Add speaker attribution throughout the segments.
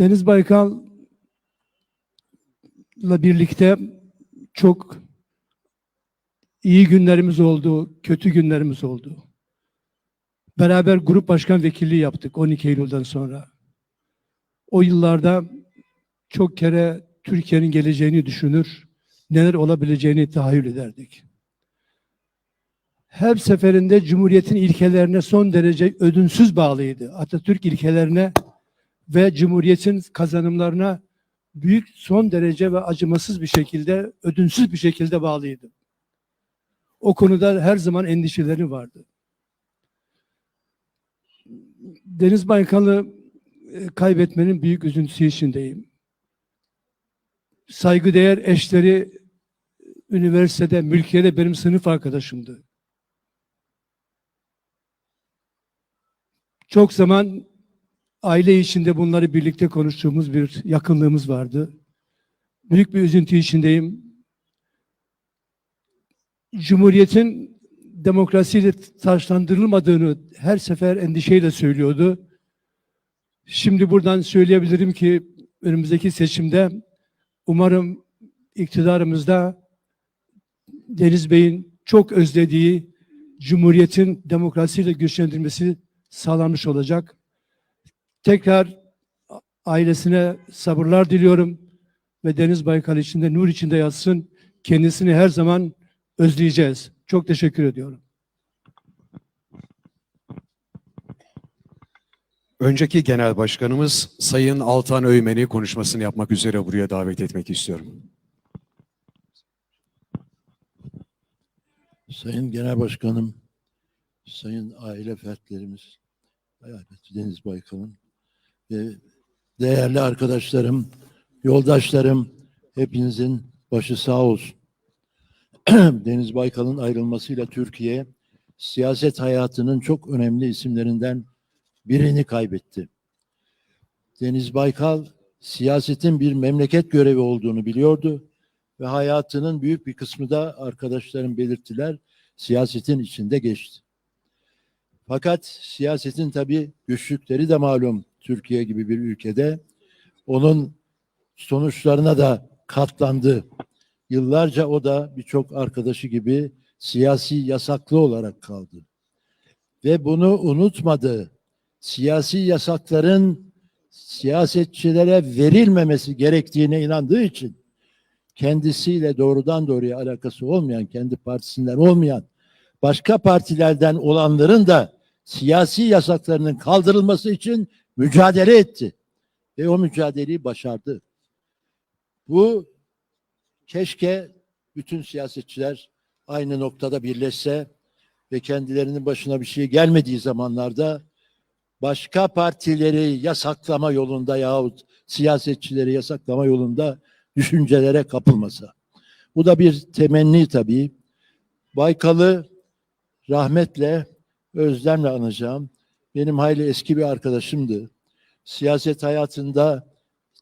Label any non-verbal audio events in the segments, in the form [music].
Speaker 1: Deniz Baykal'la birlikte çok iyi günlerimiz oldu, kötü günlerimiz oldu. Beraber grup başkan vekilliği yaptık 12 Eylül'den sonra. O yıllarda çok kere Türkiye'nin geleceğini düşünür, neler olabileceğini tahayyül ederdik. Her seferinde Cumhuriyet'in ilkelerine son derece ödünsüz bağlıydı. Atatürk ilkelerine ve Cumhuriyet'in kazanımlarına büyük son derece ve acımasız bir şekilde, ödünsüz bir şekilde bağlıydı. O konuda her zaman endişeleri vardı. Deniz Baykal'ı e, kaybetmenin büyük üzüntüsü içindeyim. Saygıdeğer eşleri üniversitede, mülkiyede benim sınıf arkadaşımdı. Çok zaman aile içinde bunları birlikte konuştuğumuz bir yakınlığımız vardı. Büyük bir üzüntü içindeyim. Cumhuriyetin demokrasiyle taşlandırılmadığını her sefer endişeyle söylüyordu. Şimdi buradan söyleyebilirim ki önümüzdeki seçimde umarım iktidarımızda Deniz Bey'in çok özlediği Cumhuriyetin demokrasiyle güçlendirmesi sağlanmış olacak. Tekrar ailesine sabırlar diliyorum ve Deniz Baykal içinde nur içinde yatsın. Kendisini her zaman özleyeceğiz. Çok teşekkür ediyorum.
Speaker 2: Önceki genel başkanımız Sayın Altan Öymen'i konuşmasını yapmak üzere buraya davet etmek istiyorum.
Speaker 3: Sayın Genel Başkanım, sayın aile fertlerimiz, Hayati Deniz Baykal'ın değerli arkadaşlarım, yoldaşlarım, hepinizin başı sağ olsun. [clears throat] Deniz Baykal'ın ayrılmasıyla Türkiye, siyaset hayatının çok önemli isimlerinden birini kaybetti. Deniz Baykal, siyasetin bir memleket görevi olduğunu biliyordu ve hayatının büyük bir kısmı da arkadaşlarım belirttiler, siyasetin içinde geçti. Fakat siyasetin tabii güçlükleri de malum Türkiye gibi bir ülkede. Onun sonuçlarına da katlandı. Yıllarca o da birçok arkadaşı gibi siyasi yasaklı olarak kaldı. Ve bunu unutmadı. Siyasi yasakların siyasetçilere verilmemesi gerektiğine inandığı için kendisiyle doğrudan doğruya alakası olmayan, kendi partisinden olmayan başka partilerden olanların da siyasi yasaklarının kaldırılması için mücadele etti. Ve o mücadeleyi başardı. Bu keşke bütün siyasetçiler aynı noktada birleşse ve kendilerinin başına bir şey gelmediği zamanlarda başka partileri yasaklama yolunda yahut siyasetçileri yasaklama yolunda düşüncelere kapılmasa. Bu da bir temenni tabii. Baykal'ı rahmetle, özlemle anacağım. Benim hayli eski bir arkadaşımdı. Siyaset hayatında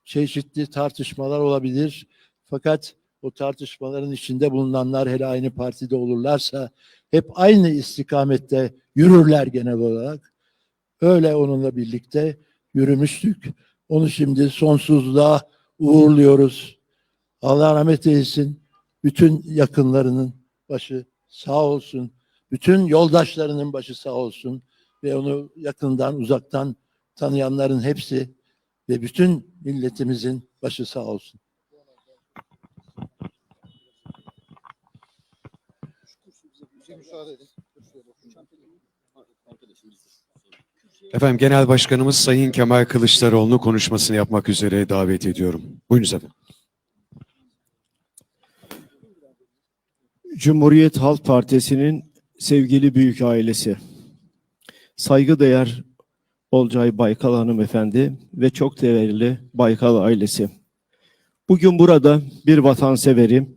Speaker 3: çeşitli tartışmalar olabilir. Fakat o tartışmaların içinde bulunanlar hele aynı partide olurlarsa hep aynı istikamette yürürler genel olarak. Öyle onunla birlikte yürümüştük. Onu şimdi sonsuzluğa uğurluyoruz. Allah rahmet eylesin. Bütün yakınlarının başı sağ olsun. Bütün yoldaşlarının başı sağ olsun. Ve onu yakından uzaktan tanıyanların hepsi ve bütün milletimizin başı sağ olsun.
Speaker 2: Efendim Genel Başkanımız Sayın Kemal Kılıçdaroğlu'nu konuşmasını yapmak üzere davet ediyorum. Buyurunuz efendim.
Speaker 4: Cumhuriyet Halk Partisi'nin sevgili büyük ailesi, saygıdeğer Olcay Baykal hanımefendi ve çok değerli Baykal ailesi. Bugün burada bir vatanseverim,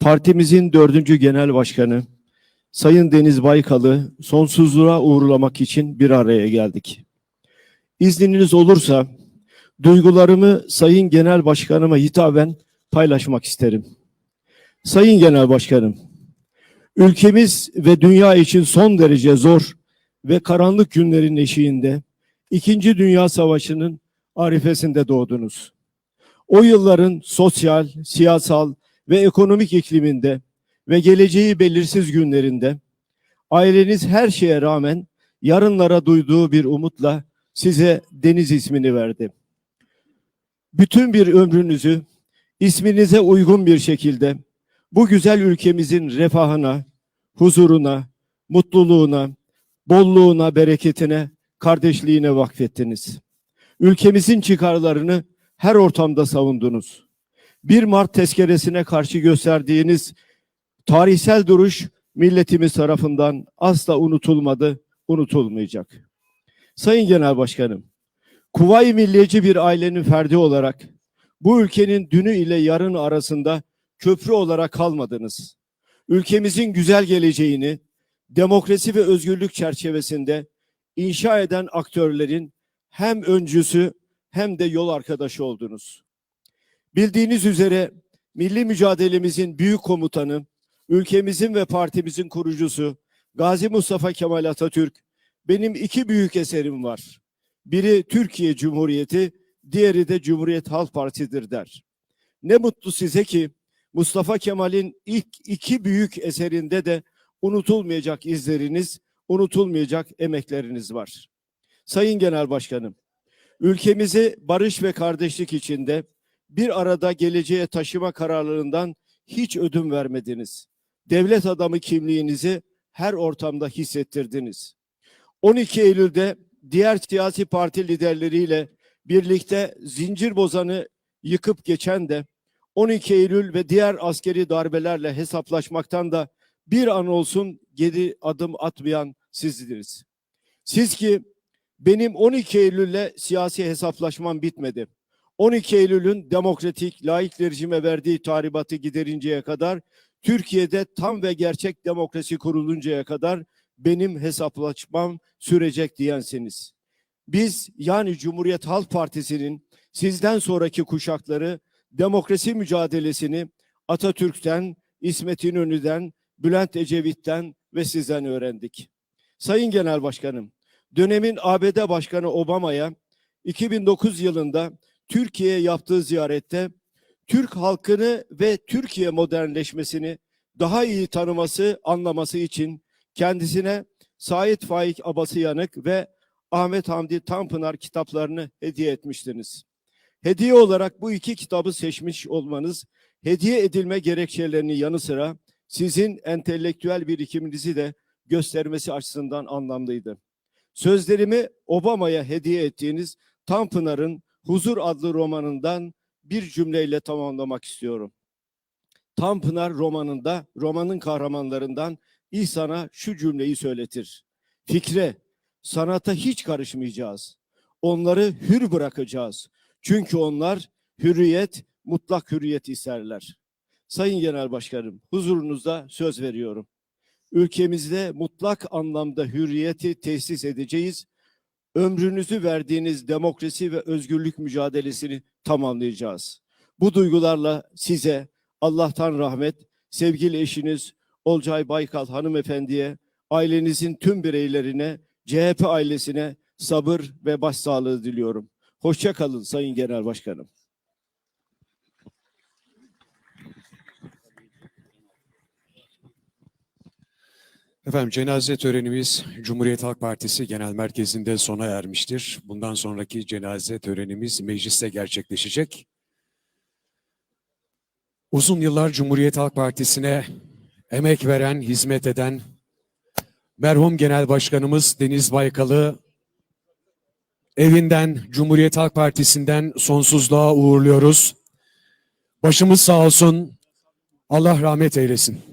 Speaker 4: partimizin dördüncü genel başkanı, Sayın Deniz Baykal'ı sonsuzluğa uğurlamak için bir araya geldik. İzniniz olursa duygularımı Sayın Genel Başkanıma hitaben paylaşmak isterim. Sayın Genel Başkanım, ülkemiz ve dünya için son derece zor ve karanlık günlerin eşiğinde İkinci Dünya Savaşı'nın arifesinde doğdunuz. O yılların sosyal, siyasal ve ekonomik ikliminde ve geleceği belirsiz günlerinde aileniz her şeye rağmen yarınlara duyduğu bir umutla size Deniz ismini verdi. Bütün bir ömrünüzü isminize uygun bir şekilde bu güzel ülkemizin refahına, huzuruna, mutluluğuna, bolluğuna, bereketine, kardeşliğine vakfettiniz. Ülkemizin çıkarlarını her ortamda savundunuz. 1 Mart tezkeresine karşı gösterdiğiniz tarihsel duruş milletimiz tarafından asla unutulmadı, unutulmayacak. Sayın Genel Başkanım, Kuvayi Milliyeci bir ailenin ferdi olarak bu ülkenin dünü ile yarını arasında köprü olarak kalmadınız. Ülkemizin güzel geleceğini demokrasi ve özgürlük çerçevesinde inşa eden aktörlerin hem öncüsü hem de yol arkadaşı oldunuz. Bildiğiniz üzere milli mücadelemizin büyük komutanı, ülkemizin ve partimizin kurucusu Gazi Mustafa Kemal Atatürk benim iki büyük eserim var. Biri Türkiye Cumhuriyeti, diğeri de Cumhuriyet Halk Partisi'dir der. Ne mutlu size ki Mustafa Kemal'in ilk iki büyük eserinde de unutulmayacak izleriniz, unutulmayacak emekleriniz var. Sayın Genel Başkanım, ülkemizi barış ve kardeşlik içinde bir arada geleceğe taşıma kararlarından hiç ödün vermediniz. Devlet adamı kimliğinizi her ortamda hissettirdiniz. 12 Eylül'de diğer siyasi parti liderleriyle birlikte zincir bozanı yıkıp geçen de 12 Eylül ve diğer askeri darbelerle hesaplaşmaktan da bir an olsun geri adım atmayan sizdiniz. Siz ki benim 12 Eylül'le siyasi hesaplaşmam bitmedi. 12 Eylül'ün demokratik, layık rejime verdiği tahribatı giderinceye kadar, Türkiye'de tam ve gerçek demokrasi kuruluncaya kadar benim hesaplaşmam sürecek diyensiniz. Biz yani Cumhuriyet Halk Partisi'nin sizden sonraki kuşakları demokrasi mücadelesini Atatürk'ten, İsmet İnönü'den, Bülent Ecevit'ten ve sizden öğrendik. Sayın Genel Başkanım, dönemin ABD Başkanı Obama'ya 2009 yılında Türkiye'ye yaptığı ziyarette Türk halkını ve Türkiye modernleşmesini daha iyi tanıması, anlaması için kendisine Sait Faik Abasıyanık ve Ahmet Hamdi Tanpınar kitaplarını hediye etmiştiniz. Hediye olarak bu iki kitabı seçmiş olmanız hediye edilme gerekçelerinin yanı sıra sizin entelektüel birikiminizi de göstermesi açısından anlamlıydı. Sözlerimi Obama'ya hediye ettiğiniz Tanpınar'ın Huzur adlı romanından bir cümleyle tamamlamak istiyorum. Tanpınar romanında romanın kahramanlarından İhsan'a şu cümleyi söyletir. Fikre, sanata hiç karışmayacağız. Onları hür bırakacağız. Çünkü onlar hürriyet, mutlak hürriyet isterler. Sayın Genel Başkanım, huzurunuzda söz veriyorum. Ülkemizde mutlak anlamda hürriyeti tesis edeceğiz. Ömrünüzü verdiğiniz demokrasi ve özgürlük mücadelesini tamamlayacağız. Bu duygularla size Allah'tan rahmet, sevgili eşiniz Olcay Baykal hanımefendiye, ailenizin tüm bireylerine, CHP ailesine sabır ve başsağlığı diliyorum. Hoşça kalın Sayın Genel Başkanım.
Speaker 2: Efendim cenaze törenimiz Cumhuriyet Halk Partisi Genel Merkezi'nde sona ermiştir. Bundan sonraki cenaze törenimiz mecliste gerçekleşecek. Uzun yıllar Cumhuriyet Halk Partisi'ne emek veren, hizmet eden merhum Genel Başkanımız Deniz Baykal'ı evinden, Cumhuriyet Halk Partisi'nden sonsuzluğa uğurluyoruz. Başımız sağ olsun. Allah rahmet eylesin.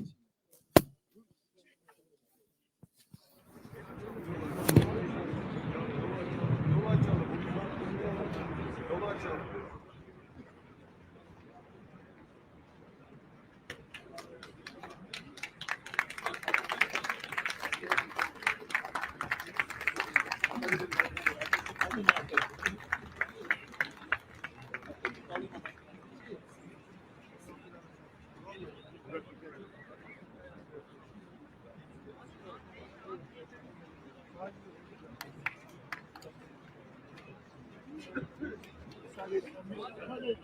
Speaker 2: Je vais le